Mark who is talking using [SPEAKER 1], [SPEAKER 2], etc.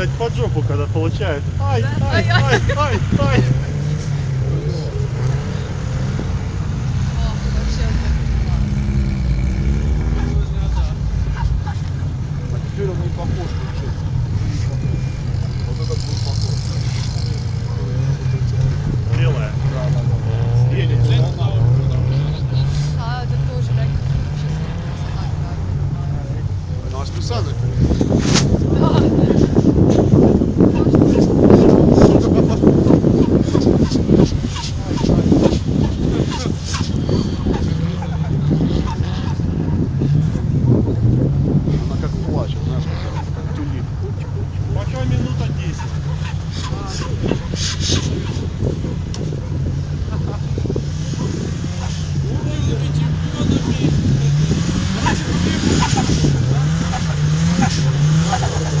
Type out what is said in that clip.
[SPEAKER 1] блядь, под жопу когда получает. Ай,
[SPEAKER 2] Да?
[SPEAKER 1] ай,
[SPEAKER 2] Ай, ай.
[SPEAKER 1] ай,
[SPEAKER 3] похож. Вот этот был похож.
[SPEAKER 1] Белая.
[SPEAKER 3] Да, да, да. Едет.
[SPEAKER 2] А, это тоже, да? Сейчас я
[SPEAKER 3] Ну, а списали?
[SPEAKER 1] Thank you.